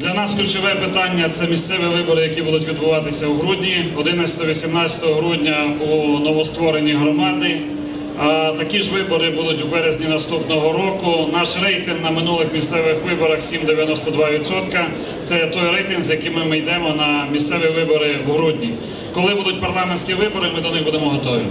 Для нас ключове питання це місцеві вибори, які будуть відбуватися у грудні, 11-18 грудня у новоствореній громади. Такі ж вибори будуть у березні наступного року. Наш рейтинг на минулих місцевих виборах 7,92%. Це той рейтинг, з яким ми йдемо на місцеві вибори в грудні. Коли будуть парламентські вибори, ми до них будемо готові.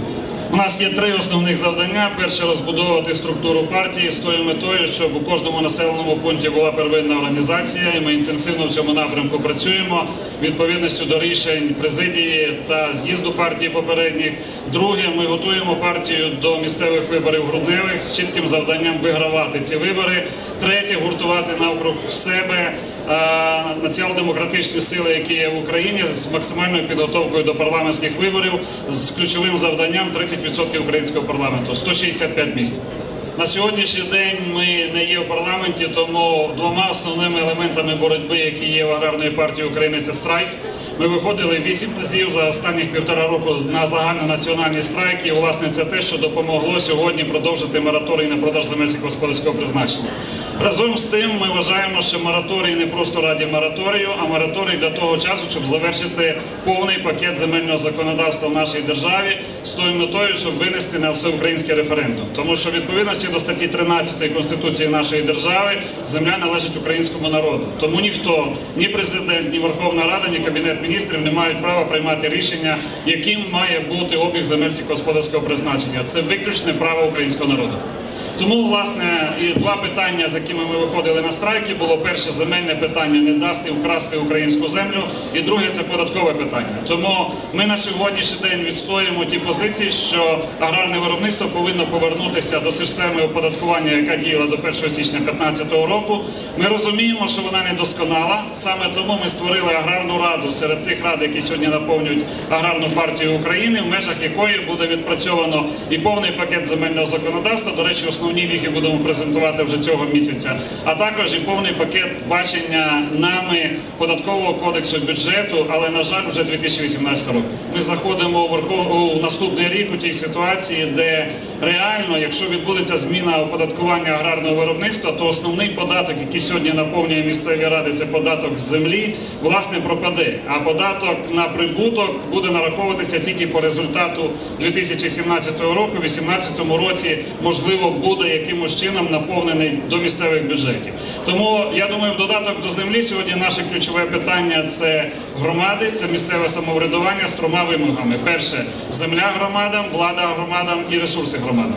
У нас є три основних завдання: перше розбудовувати структуру партії з тою метою, щоб у кожному населеному пункті була первинна організація, і ми інтенсивно в цьому напрямку працюємо відповідністю до рішень президії та з'їзду партії попередніх. Друге, ми готуємо партію до місцевих виборів грудневих з чітким завданням вигравати ці вибори. Третє гуртувати навкруг себе е, націонал-демократичні сили, які є в Україні, з максимальною підготовкою до парламентських виборів з ключовим завданням 30% українського парламенту 165 місць. На сьогоднішній день ми не є в парламенті, тому двома основними елементами боротьби, які є в аграрної партії України, це страйк. Ми виходили вісім разів за останніх півтора року на загальнонаціональні страйки. І, власне, це те, що допомогло сьогодні продовжити мораторій на продаж земель сільськогосподарського призначення. Разом з тим, ми вважаємо, що мораторій не просто раді мораторію, а мораторій для того часу, щоб завершити повний пакет земельного законодавства в нашій державі з тою метою, щоб винести на всеукраїнський референдум. Тому що відповідності до статті 13 Конституції нашої держави земля належить українському народу. Тому ніхто, ні президент, ні Верховна Рада, ні Кабінет міністрів не мають права приймати рішення, яким має бути обіг земель сільськогосподарського призначення. Це виключне право українського народу. Тому, власне, і два питання, з якими ми виходили на страйки, було перше земельне питання не дасти вкрасти українську землю, і друге це податкове питання. Тому ми на сьогоднішній день відстоюємо ті позиції, що аграрне виробництво повинно повернутися до системи оподаткування, яка діяла до 1 січня 2015 року. Ми розуміємо, що вона не досконала. Саме тому ми створили аграрну раду серед тих рад, які сьогодні наповнюють аграрну партію України, в межах якої буде відпрацьовано і повний пакет земельного законодавства. До речі, основні віхи будемо презентувати вже цього місяця, а також і повний пакет бачення нами податкового кодексу бюджету, але на жаль, вже 2018 року. Ми заходимо у наступний рік у тій ситуації, де реально, якщо відбудеться зміна оподаткування аграрного виробництва, то основний податок, який сьогодні наповнює місцеві ради, це податок з землі, власне пропаде. А податок на прибуток буде нараховуватися тільки по результату 2017 року. У 2018 році можливо буде якимось чином наповнений до місцевих бюджетів. Тому я думаю, в додаток до землі сьогодні наше ключове питання це громади, це місцеве самоврядування з трьома вимогами: перше земля громадам, влада громадам і ресурси громадам.